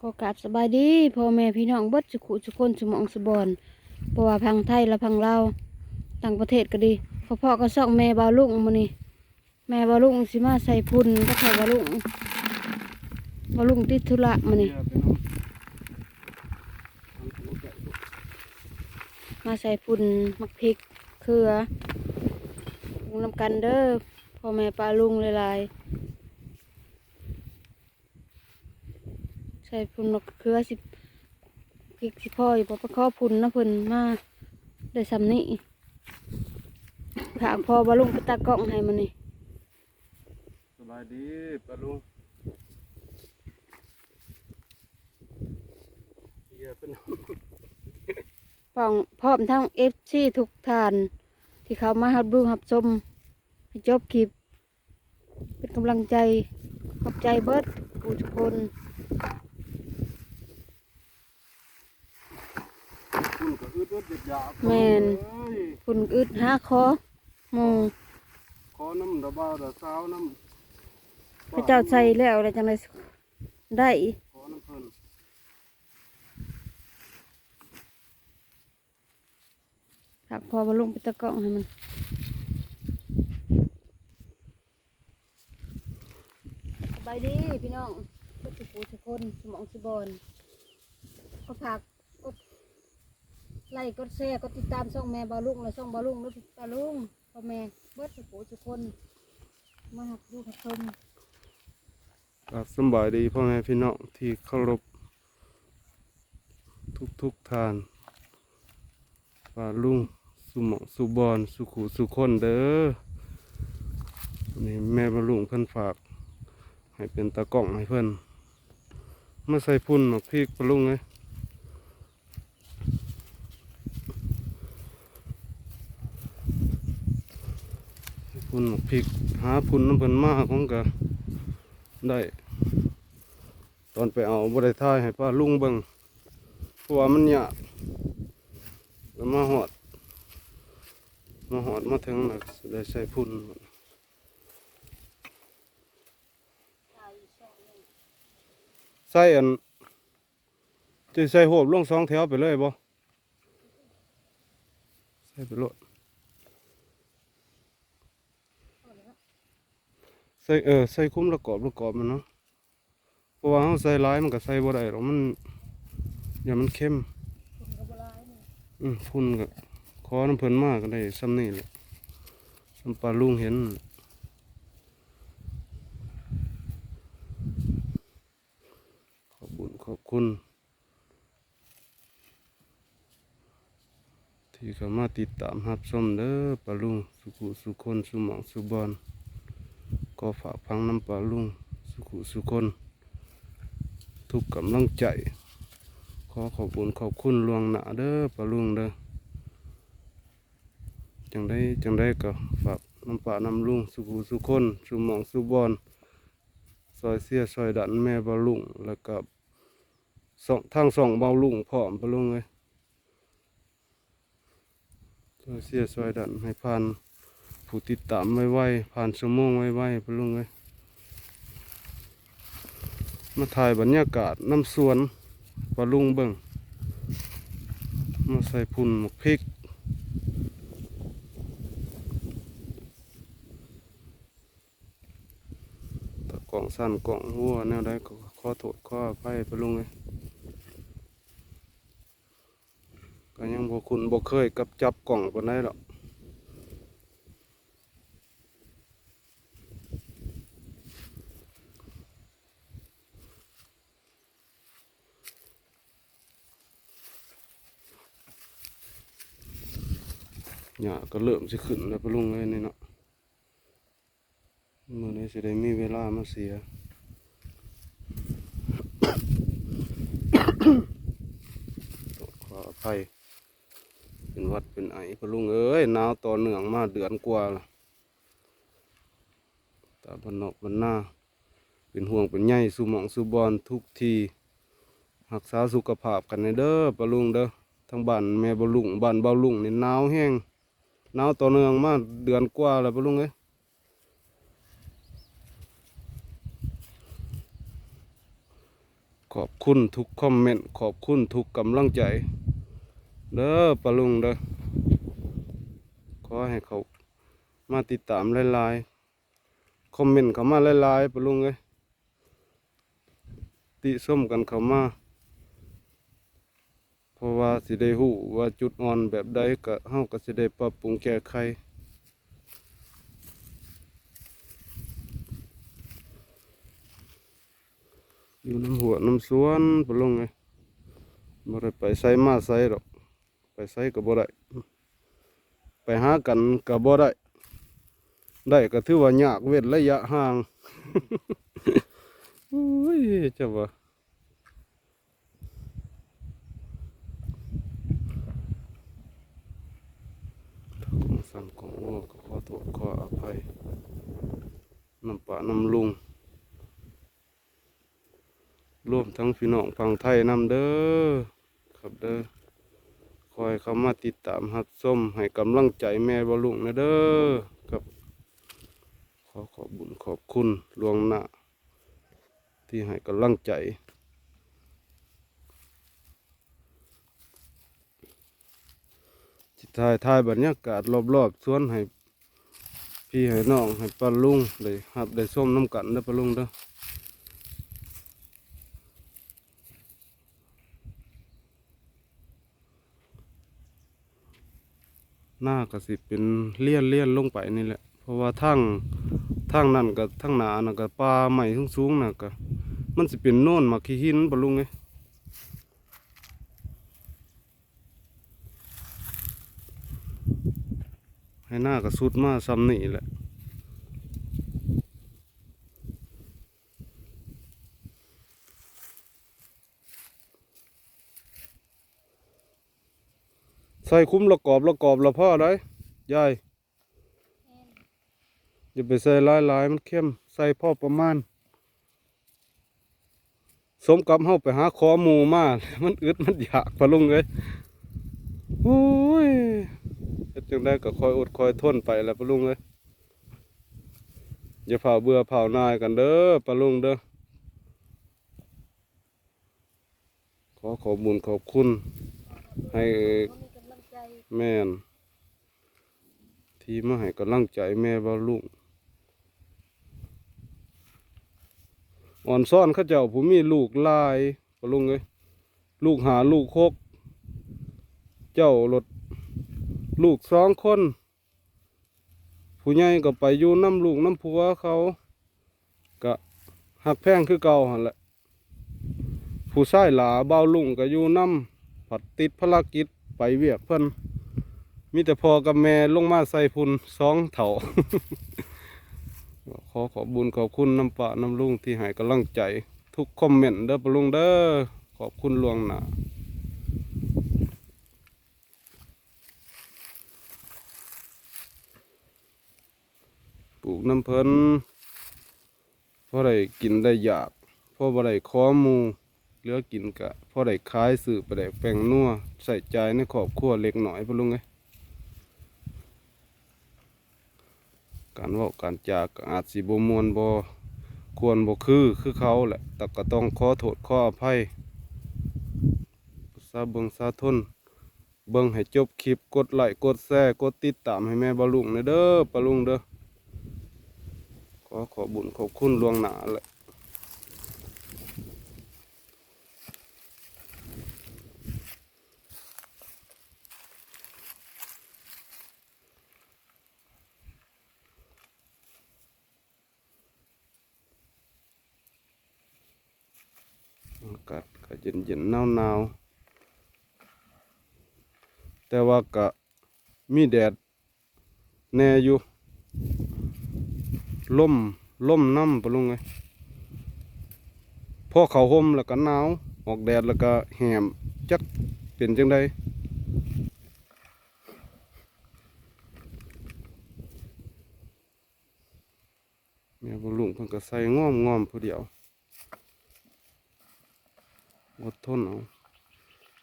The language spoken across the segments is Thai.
ก็กราบสบายดีพ่อแม่พี่น้องเบิดสุขุสุคนสมองสุบอนเพราะว่าพังไทยและพังลาต่างประเทศก็ดีพ่อพ่อก็ส่องแม่บาลุงมานี่แม่บาลุงสิมาใส่พุ่นก็ใส่บาลุงบาลุงติดธุระมานี่มาใส่พุ่นมักพริกเขือลงนำกันเด้อพ่อแม่ปลาลุงหลายๆ ใส่พุ่นมะเขือสิพริกสิพ่ออยู่บ่ประคอพุ่นนะเพิ่นมาได้สำนี้ผากพอบาลุงไปตากล้องให้มันนี่สบายดีปะลุงเฮียเป็นป้องพร้อมทั้งเอฟซีทุกท่าน ที่เขามาหับดูหับชมให้จบคลิป เป็นกำลังใจ ขอบใจเบิดผู้ทุกคน คุณก็ อึดอึดหยาบหยาบแม่น เอ้ยคุณอึดหาคอหมูขอน้ำดาบ้าดาสาวน้ำพระเจ้าใส่แล้วอะไรจังไดได้ขอน้ำเพิ่นผากพอบาลุงไปตากล้องให้มัน สบายดีพี่น้องก็สุขสุกคนสมองสุบอนก็ฝากกด ไลค์กดแชร์กดติดตามช่องแม่บาลุงและช่องบาลุงแล้วบาลุงพ่อแม่เบิดสุขสุกคน มาหักดูหักชมครับสบายดีพ่อแม่พี่น้องที่เคารพทุกทุกทานปาลุงสุหมองสุบอนสุขุสุคนเด้อนี่แม่บาลุงเพิ่นฝาก ให้เป็นตากล้องให้เพิ่นมาใส่พุ่นหมกพริกปลาลุงเลย พุ่นหมกพริก หาพุ่นน้ำเพิ่นมาของกะได้ ตอนไปเอาบริทายให้ป้าลุงเบิงเพราะว่ามันยากแล้วมาหอด มาหอดมาถึงแล้วก็สิได้ใส่พุ่นใส่อันจะใส่หบลงสองแถวไปเลยบ่ใส่ไปโลด ใส่เออใส่คุ้มละกอบละกอบมันเนาะเพราะว่าเราใส่ร้ายมันก็ใส่บ่ได้หรอกมันอย่ามันเข้มอืมพุ่นก็ขอน้ำเพิ่นมากก็ได้ซ้ำนี่แหละซ้ำปลาลุงเห็นขอบคุณขอบคุณ ที่เข้ามาติดตามรับชมเด้อปลาลุงสุขุสุคนสุหมองสุบอน ก็ฝากพังน้ำปลาลุงสุขุสุคน ทุกกำลังใจ ขอขอบคุณขอบคุณลวงหนาเด้อปลาลุงเด้อจังได้จังได้ก็ฝากน้ำปลาน้ำลุงสุขุสุคนสุมองสุบอนซอยเสียซอยดันแม่บาลุงแล้วก็สองทางสองเบาลุงพร้อมบาลุงเลยซอยเสียซอยดันให้ผ่าน ผู้ติดตามไว้ไวๆผ่านชั่วโมงไว้ไวๆบาลุงเลยมาถ่ายบรรยากาศน้ำสวนบาลุงเบิ่งมาใส่พุ่นหมกพริกถ้ากล่องสั้นกล่องหัวแนวใดก็ขอโทษขออภัยไปลุงเลยก็ยังบ่คุณบ่เคยกับจับกล่องปนใดหรอก ก็เริ่มสิขึ้นแล้วไปลุงเลยนี่เนาะมื่อนี้สิได้มีเวลามาเสียขออภัยเป็นวัดเป็นไอพะลุงเอ้ยหนาวต่อเนื่องมาเดือนกว่าละตาบนนอกบนหน้า เป็นห่วงเป็นใยสูหมองสูบอนทุกทีรักษาสุขภาพกันในเด้อปะลุงเด้อทั้งบ้านแม่บลุงบ้านเบาลุงนี่หนาวแห้ง หนาวต่อเนื่องมาเดือนกว่าแล้วปลุงเอ้ยขอบคุณทุกคอมเมนต์ขอบคุณทุกกำลังใจ เด้อปลุงเด้อขอให้เขามาติดตามหลายๆคอมเมนต์เขามาหลายๆปลุงเอ้ยติส้มกันเขามา เพราะว่าสิได้หู้ว่าจุดอ่อนแบบใดก็เฮาก็สิได้ปรับปรุงแก้ไขอยู่น้ำหัวน้ำสวนปลงไงบ่ได้ไปไสมาไสหรอกไปไสก็บ่ได้ไปหากันก็บ่ได้ได้ก็ถือว่ายากเว้นระยะห่างโอ้ยเจ้าว่าของสั่ งของโอ้ก็ขอโทษขออภัยน้ำปะน้ำลุงรวมทั้งพี่น้องฝั่งไทยนำเด้อครับเด้อคอยเข้ามาติดตามหับส้มให้กำลังใจแม่บลุงนะเด้อครับ ขอขอบบุญขอบคุณลวงหน้าที่ให้กำลังใจ จิตทายทายบรรยากาศรอบๆสวนให้พี่ให้น้องให้ปลาลุงได้หับได้ส้มน้ำกันเด้อปลาลุงเด้อหน้าก็สิเป็นเลี่ยนเลี่ยนลงไปนี่แหละ เพราะว่าทั้งทั้งนั่นกับทั้งหนานะกับปลาใหม่ทั้งสูงนะก็มันสิเป็นโน่นมาขี้หินปะลุงไง ให้หน้าก็สุดมาซ้ำนี่แหละใส่คุ้มละกอบละกอบละพ่อได้ยายอย่าไปใส่ลายลายมันเข้ม ใส่พ่อประมาณ สมกับเฮาไปหาคอหมูมา มันอึดมันอยากปะลุงเลย จังได้ก็คอยอดคอยทนไปแหล้วปะลุงเลยอย่าเผาเบื่อเผานายกันเด้อปะลุงเด้อขอขอบุญขอบคุณ ให้แม่น ที่มาให้กำลังใจแม่บ่าลุงอ่อนซ่อนข้าเจ้าผมมีลูกลายปะลุงเอ้ยลูกหาลูกคก เจ้ารถ ลูกสองคน ผู้ใหญ่ก็ไปอยู่น้ำลูกน้ำผัวเขาก็หักแพงคือเก่าหันแหละ ผู้ชายหลาเบาลุงก็อยู่น้ำผัดติดภารกิจไปเวียกเพิ่นมีแต่พอกับแม่ลงมาใส่พุนสองเถาขอขอบบุญขอบคุณน้ำปะน้ำลุงที่ให้กำลังใจ ทุกคอมเมนต์เด้อปลุงเด้อขอบคุณหลวงหนา ลูกน้ำเพลินพอได้กินได้อยากพอบ่ได้ขอมูเหลือกินกะพอได้ขายสื่อไปได้แปลงนัวใส่ใจในครอบครัวเล็กหน่อยปะลุงเอ้ยการว่าการจากอาจสิบมวนบควรบ่คือคือเขาแหละแต่ก็ต้องขอโทษขออภัยซาเบิงซาทนเบิงให้จบคลิปกดไลค์กดแชร์กดติดตามให้แม่บาลุงในเด้อปาลุงเด้อ อขอบุญขอบคุณลวงหนาแหละอากาศก็เย็นเย็นหนาวหนาวแต่ว่าก็มีแดดแน่อยู่ ลมลมน้ำปะลุงไงพอเขาห่มแล้วก็หนาวออกแดดแล้วก็แหมจักเป็นจังไดแม่บุลุงเพิ่นก็ใส่ง้อมง้อมผู้เดียวอดทนเอา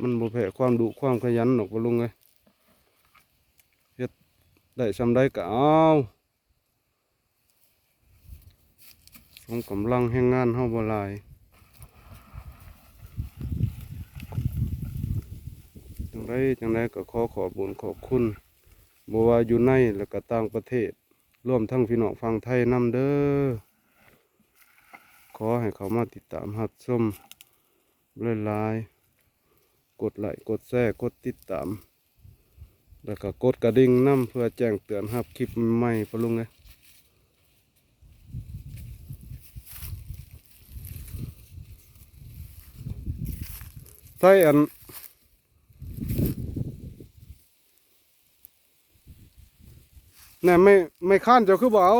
มันบ่แพ้ความดุความขยันหรอกบุลุงเลยเฮ็ดได้ซำได้ก็เอา ผมกำลังให้งานเฮาบลายจังไรจังไรก็ขอขอบุญขอบคุณบัวอยู่ในและก็ต่างประเทศร่วมทั้งพี่น้องฟังไทยนำเด้อ ขอให้เขามาติดตามหัดส้มเล่นลาย กดไลค์กดแชร์กดติดตาม แล้วก็กดกระดิ่งนำเพื่อแจ้งเตือนครับคลิปใหม่ปะลุงเลย ไทยอันน่ะไม่ไม่ข้านเจ้าคือบ่เอา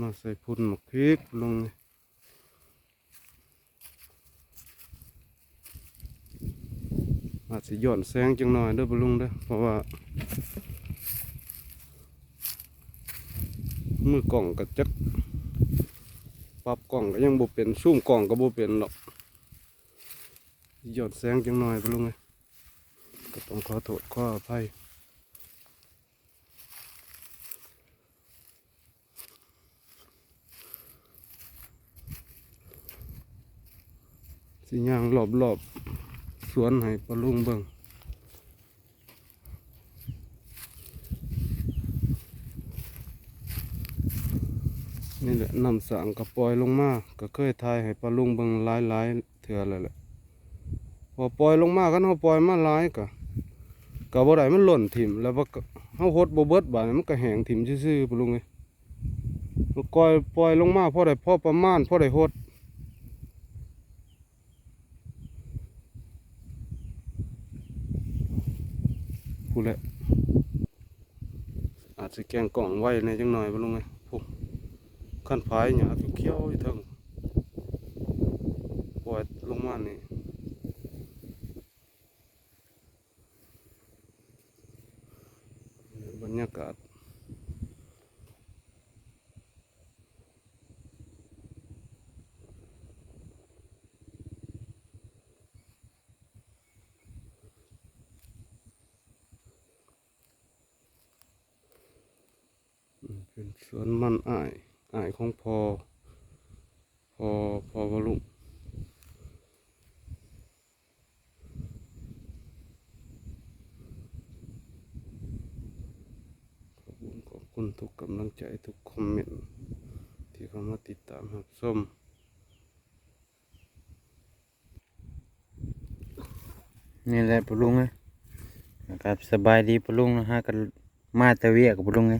มาใส่พุ่นหมกพริกลงนี่ สิย้อนแสงจังหน่อยเด้อบ่ลุงเด้อเพราะว่ามือกล่องก็จักปรับกล่องก็ยังบ่เป็นซูมกล่องก็บ่เป็นหรอกหยอดแสงจังหน่อยไปลุงไงก็ต้องขอโทษขออภัยสิย่างรอบๆ วนให้ปลาลุงเบิ่งนี่แหละนำสางกระปล่อยลงมาก็เคยทายให้ปลาลุงเบิ่งหลายหลายเถื่อเลยแหละพอปล่อยลงมากันเฮาปล่อยมาหลายก็ก็บ่ได้มันหล่นถิ่มแล้วว่าเฮาหดบ่เบิดบาดนี้มันก็แหงถิ่มซื่อๆปลาลุงเอ้ยปล่อยปล่อยลงมาพอได้พอประมาณพอได้หด พูแหละ อาจจะแกงกล่องไว้ในจังหน่อยปลงไงเอ้ยขั้นพายหยาเขียวๆอยู่เทิงปล่อยลงมานี่บรรยากาศอืมเป็น สวนมันอ้ายอ้ายของพอ พอพอวลุงขอบคุณขอบคุณทุกกำลังใจทุกคอมเมนต์ที่เข้ามาติดตามรับชมนี่แหละปะลุงนะครับสบายดีปะลุงนะฮะกันมาตะเวียกับปะลุงไง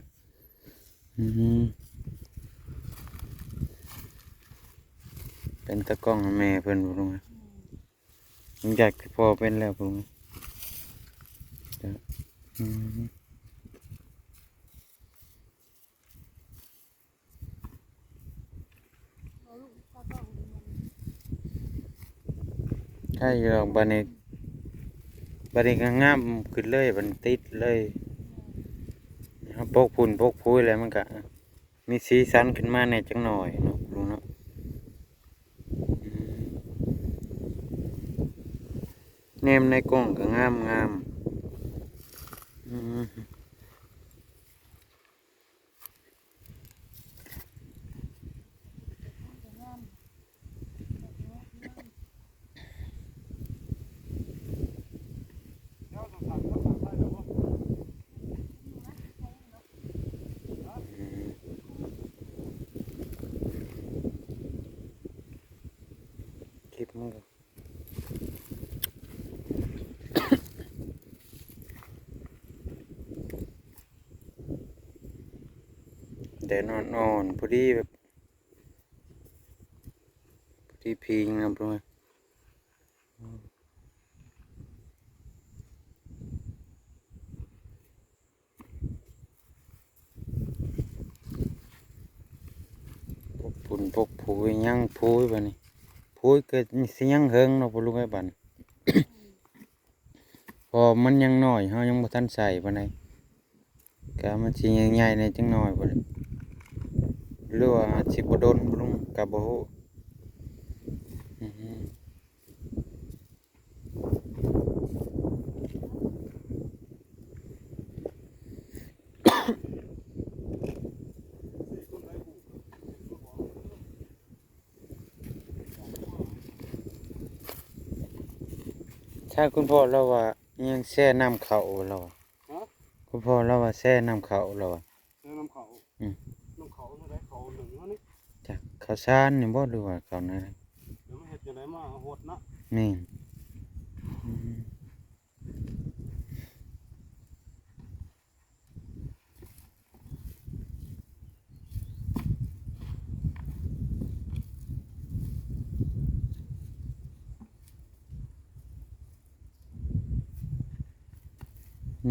เป็นตะกล้องแม่เพิ่นปะลุงเอ้ยผมอยากพอเป็นแล้วปะลุงเอ้ยจ้ะอืมใช่หรอกบันนี้บันนี้งามขึ้นเลยบันติดเลย ปกพุ่นพกพุ้ยอะไรมันก็มีสีสันขึ้นมาในจังหน่อยเนาะลุงเนาะเนมในกล้องก็งามงามอืมคลิปมันก็ แดดนอนๆพอดีแบบพอดีพิงนะพวกพกปุ่นพกผูยยังผูยบัดนี้ผูยเกิดสิยังเฮงเนาะพวกลุงไอ้บันพอมันยังน้อยเฮายังบ่ทันใส่ปานใดก็มันสิใหญ่ๆในจังน้อยบ่ได้ เรือว่าอาจสิบ่โดนบ่ลุงก็บ่ฮู้ถ้าคุณพ่อเราว่ายังแช่น้ำเขาเราคุณพ่อเราว่าแช่น้ำเขาเรา ข้าวสารนี่บ่หรือว่าเขานั่นเดี๋ยวไม่เห็ดยังไงมาหดนะแม่นอืม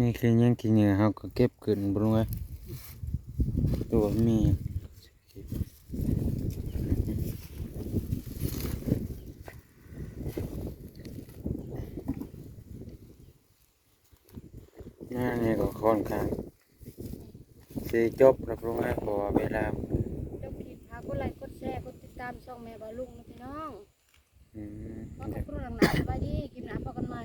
นี่คือหยังกินเหงื่อเฮาก็เก็บขึ้นบ่รู้ว่าตัวมี งานนี้ก็ค่อนข้าง สิจบแล้วเพราะว่าเพราะว่าเวลาเจ้าคลิปพากกดไลค์กดแชร์กดติดตามช่องแม่บาลุงนะพี่น้องอืม ขอบคุณหลังหนาสบายดีคลิปหน้าพบกันใหม่